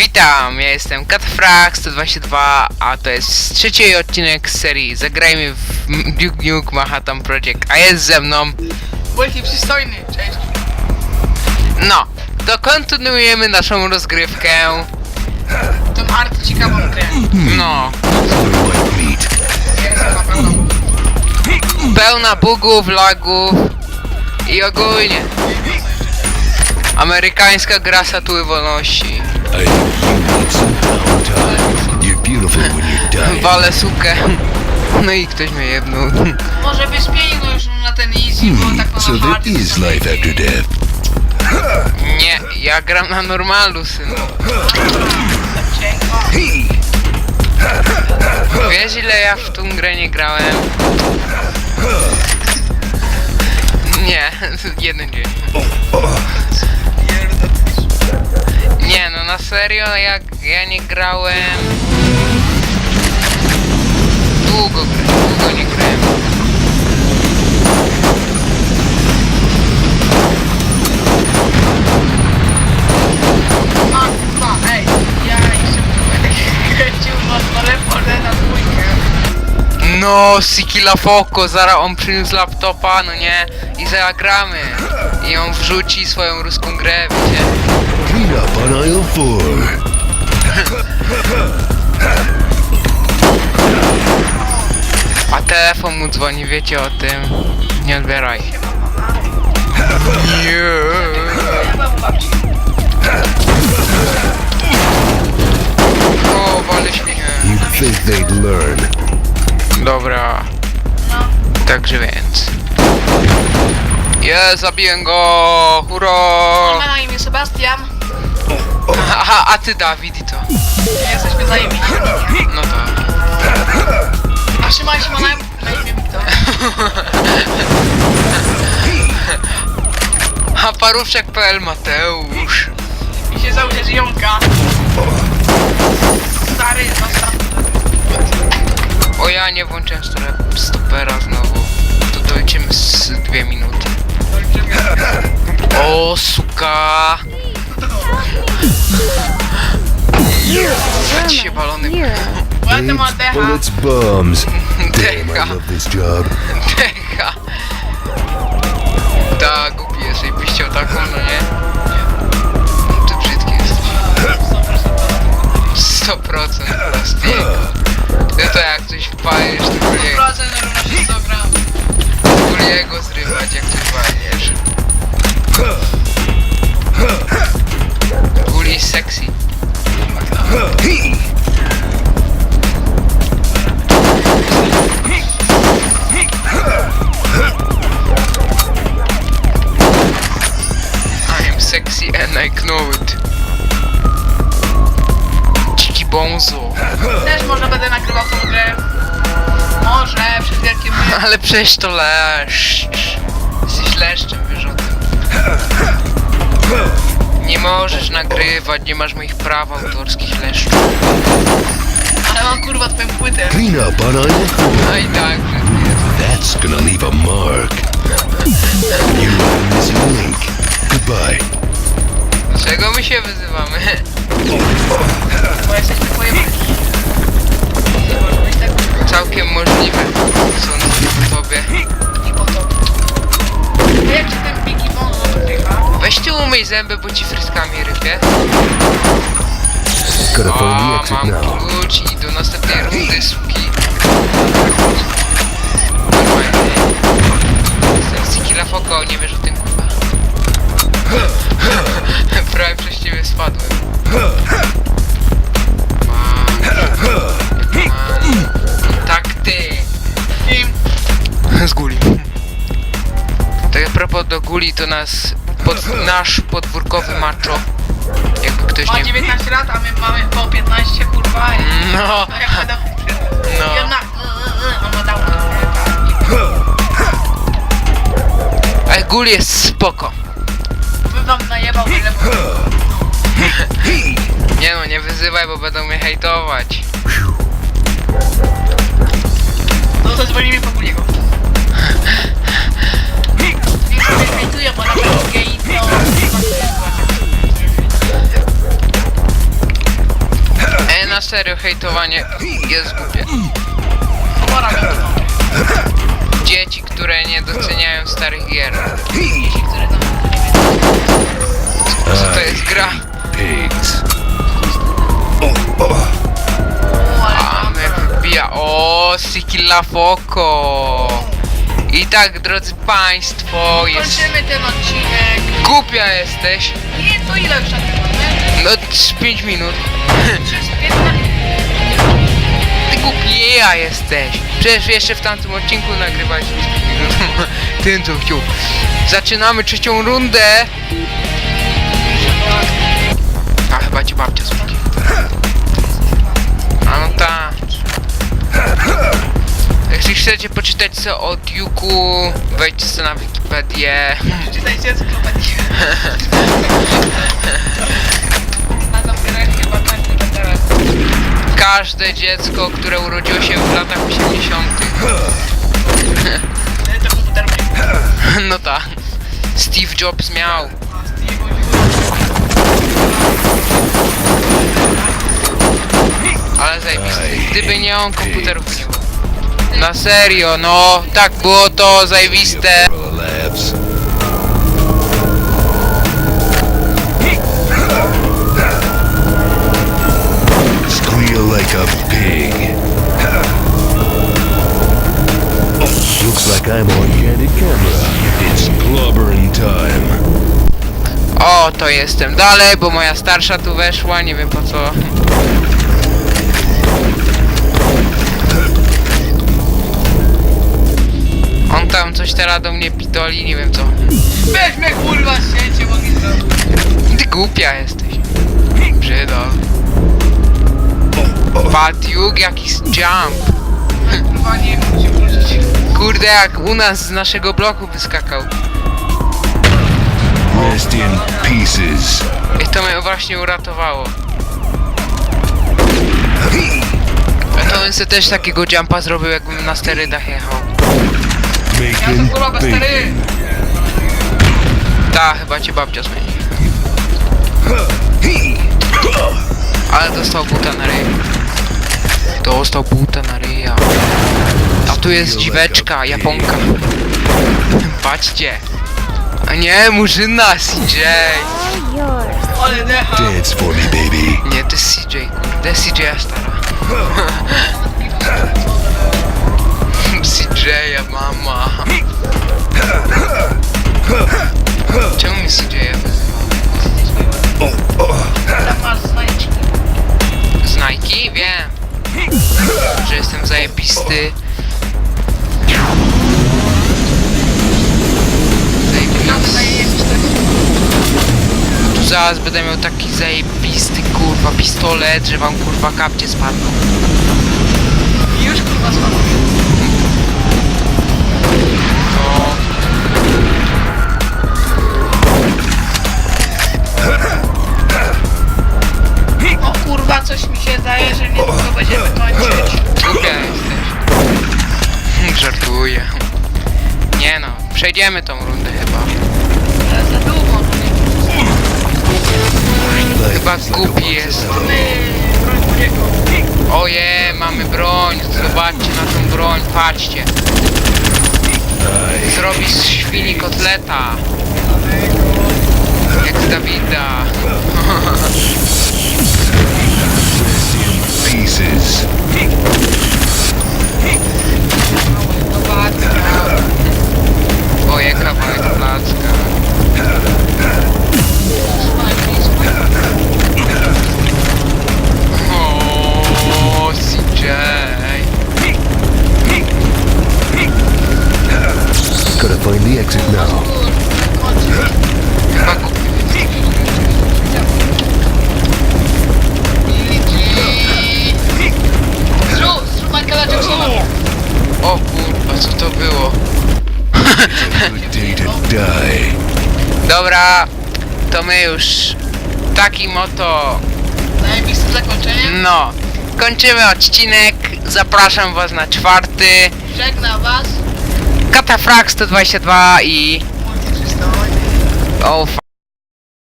Witam, ja jestem Katfrak 122, a to jest trzeci odcinek serii Zagrajmy w Duke Nuke Manhattan Project, a jest ze mną, Wielki przystojny, cześć. no, to kontynuujemy naszą rozgrywkę, Tą arty ciekawą grę. no, pełna bugów, lagów i ogólnie beautiful when you're dying. walę sukę, no i ktoś mnie jebnął, Może wyspieli no już na ten easy, bo tak Hmm, so na there hard is life after death. nie, ja gram na normalu synu. Wiesz ile ja w tą grę nie grałem? Nie, jeden dzień. Serio, jak ja nie grałem... Długo, długo nie grałem. A, kurwa, ej, ja jeszcze będę kręcił was na reportę na dwójkę. No, Sikila Foco, zaraz on przyniósł laptopa, no nie? I zagramy. I on wrzuci swoją ruską grę, wiecie? Clean up on aisle four. A telefon mu dzwoni, wiecie o tym. Nie odbieraj. O, wale. You'd think they'd learn. Dobra, No, także więc. Je, zabiję go! Hurra! ma na imię Sebastian. Aha, a ty Dawid i to. Jesteśmy zajebici. No tak. A Szymon się ma na, imię Wiktor. A paruszek.pl Mateusz. I się założy żyjąka. Stary, zostaw. O ja nie włączyłem stopera- stopera znowu. To dojdziemy z dwie minuty. O suka! Ci się balony. Ładny ma Blades, decha. bullets, bombs. Damn, Decha. I love this job. Decha. Tak, głupi jesteś, byś chciał taką, no nie? Ty brzydki jesteś. 100% plastiku. Ty to jak coś wpajesz, Ale przecież to leszcz. Jesteś leszczem, tym. Nie możesz nagrywać, nie masz moich praw autorskich leszczu. Ale mam kurwa twoją płytę. clean up on. No i tak. That's gonna leave a mark. You are missing link. Goodbye. Dlaczego my się wyzywamy? Bo jesteśmy pojemni. Całkiem możliwe. Sądzę po tobie. jak ci ten Biggie Bonzo oddycha? Weź ty umyj zęby, bo ci frytkami rypie. Gotta find the O, exit mam now. klucz i Team. Z Guli. Tak a propos do Guli, to nas pod, nasz podwórkowy macho. Jakby ktoś Ma nie... 19 lat, a my mamy po 15 kurwa. i- No, A jak będę no. Jednak, on ma dał Ale Gul jest spoko. Bym wam najebał tyle. Nie no, nie wyzywaj, bo będą mnie hejtować. No to dzwonimy po Guliego. Niech sobie hejtuje, bo na to... na serio hejtowanie jest głupie. Dzieci, które nie doceniają starych gier. Co to jest gra? Pigs. Wbija. O, Sikila Foko. I tak, drodzy państwo, jest... Kończymy ten odcinek. Głupia jesteś. Nie, to ile już nagrywamy? No, 5 minut. Przez 15. Ty głupieja jesteś. Przecież jeszcze w tamtym odcinku nagrywaliśmy 5 minut. Ten co chciał. Zaczynamy trzecią rundę. A chyba ci babcia zwykle. Jeśli chcecie poczytać co o Duke'u, wejdźcie sobie na Wikipedię. Czytajcie encyklopedię. A tam grę chyba kończy to teraz. Każde dziecko, które urodziło się w latach 80. Ale to komputer mnie. No tak. Steve Jobs miał. Ale zajebisty. Gdyby nie on, komputerów nie. Na serio, no. Tak było to. Squeal like a pig. Looks like I'm on candid camera. It's blubbering time. O, to jestem dalej, bo moja starsza tu weszła, nie wiem po co. coś teraz do mnie pitoli, nie wiem co. Weź mnie kurwa siecie, bo mi zrobił. Ty głupia jesteś. Brzydo. Patiuk, jakiś jump. Kurwa nie wiem, się wrócić. Kurde, jak u nas z naszego bloku wyskakał. Rest in pieces. I to mnie właśnie uratowało. A to bym sobie też takiego jumpa zrobił, jakbym na sterydach jechał. Ja to kurwa stary. Ta, chyba cię babcia zmieni. Ale dostał buta na ryj. Dostał buta na ryja. A tu jest dziweczka, Japonka. Patrzcie. A nie, murzyna, CJ. Ale decha. Dance for me, baby. Nie, to jest CJ, kurde, CJ stara. CJ, mama. Czemu mi CJ Tam masz znajdźki. z Nike? Wiem. Że jestem zajebisty. Zaraz będę miał taki zajebisty kurwa pistolet, że wam kurwa kapcie spadną. Już kurwa spadł. Przejdziemy tą rundę chyba. Ale za długo. Chyba głupi jest. Oje, mamy broń. Zobaczcie na tą broń, patrzcie. Zrobi z świni kotleta. Jak Dawida. exit now. O kurwa, co to było? Good day to die. Dobra, to my już takim oto, Zajebiste zakończenie. no, kończymy odcinek. Zapraszam was na czwarty. Żegnam was. Katafrak 122 i... Multi 300. O,